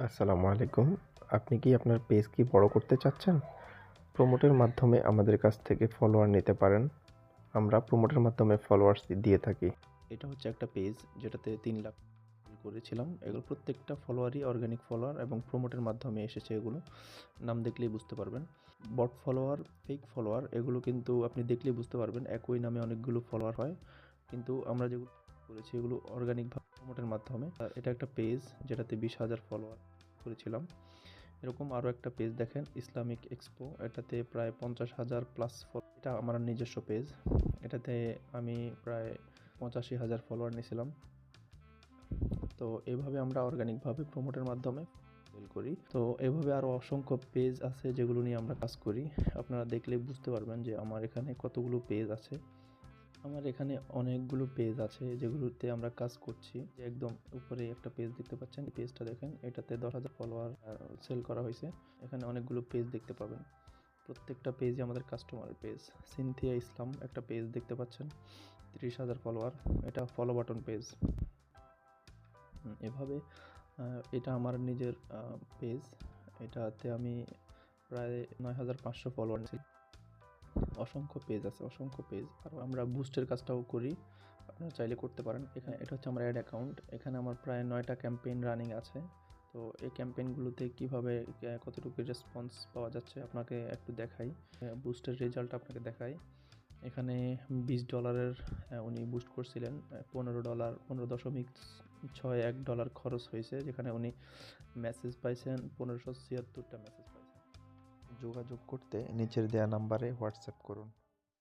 আসসালামু আলাইকুম। আপনি কি আপনার পেজ কি বড় করতে চাচ্ছেন? প্রমোটের মাধ্যমে আমাদের কাছ থেকে ফলোয়ার নিতে পারেন। আমরা প্রমোটের মাধ্যমে ফলোয়ার্স দিয়ে থাকি। এটা হচ্ছে একটা পেজ যেটাতে তিন লাখ করেছিলাম। এগুলো প্রত্যেকটা ফলোয়ারই অর্গানিক ফলোয়ার এবং প্রমোটের মাধ্যমে এসেছে এগুলো। নাম দেখলেই বুঝতে পারবেন। বট ফলোয়ার ফেক ফলোয়ার এগুলো কিন্তু আপনি দেখলেই বুঝতে পারবেন। একই নামে অনেকগুলো ফলোয়ার হয়। কিন্তু আমরা যেগুলো করেছি, এগুলো অর্গানিক প্রমোটের মাধ্যমে। আর এটা একটা পেজ যেটাতে বিশ হাজার ফলোয়ার করেছিলাম। এরকম আরও একটা পেজ দেখেন ইসলামিক এক্সপো এটাতে প্রায় পঞ্চাশ হাজার প্লাস এটা আমার নিজস্ব পেজ এটাতে আমি প্রায় পঁচাশি হাজার ফলোয়ার নিয়েছিলাম। তো এভাবে আমরা অর্গানিকভাবে প্রমোটের মাধ্যমে সেল করি। তো এভাবে আরও অসংখ্য পেজ আছে যেগুলো নিয়ে আমরা কাজ করি। আপনারা দেখলে বুঝতে পারবেন যে আমার এখানে কতগুলো পেজ আছে। আমার এখানে অনেকগুলো পেজ আছে যেগুলোতে আমরা কাজ করছি। একদম উপরে একটা পেজ দেখতে পাচ্ছেন। পেজটা দেখেন, এটাতে দশ হাজার ফলোয়ার সেল করা হয়েছে। এখানে অনেকগুলো পেজ দেখতে পাবেন। প্রত্যেকটা পেজই আমাদের কাস্টমারের পেজ সিনথিয়া ইসলাম একটা পেজ দেখতে পাচ্ছেন, তিরিশ হাজার ফলোয়ার এটা ফলো বাটন পেজ এভাবে এটা আমার নিজের পেজ এটাতে আমি প্রায় নয় হাজার পাঁচশো ফলোয়ার ছিল অসংখ্য পেজ আছে, অসংখ্য পেজ আর আমরা বুস্টের কাজটাও করি। আপনারা চাইলে করতে পারেন। এখানে এটা হচ্ছে আমার অ্যাড অ্যাকাউন্ট এখানে আমার প্রায় নয়টা ক্যাম্পেইন রানিং আছে। তো এই ক্যাম্পেইনগুলোতে কীভাবে কতটুকু রেসপন্স পাওয়া যাচ্ছে আপনাকে একটু দেখাই। বুস্টের রেজাল্ট আপনাকে দেখাই। এখানে বিশ ডলারের উনি বুস্ট করছিলেন। পনেরো ডলার পনেরো দশমিক ছয় এক ডলার খরচ হয়েছে। যেখানে উনি মেসেজ পাইছেন, পনেরোশো ছিয়াত্তরটা মেসেজ যোগাযোগ করতে নিচের দেওয়া নাম্বারে হোয়াটসঅ্যাপ করুন।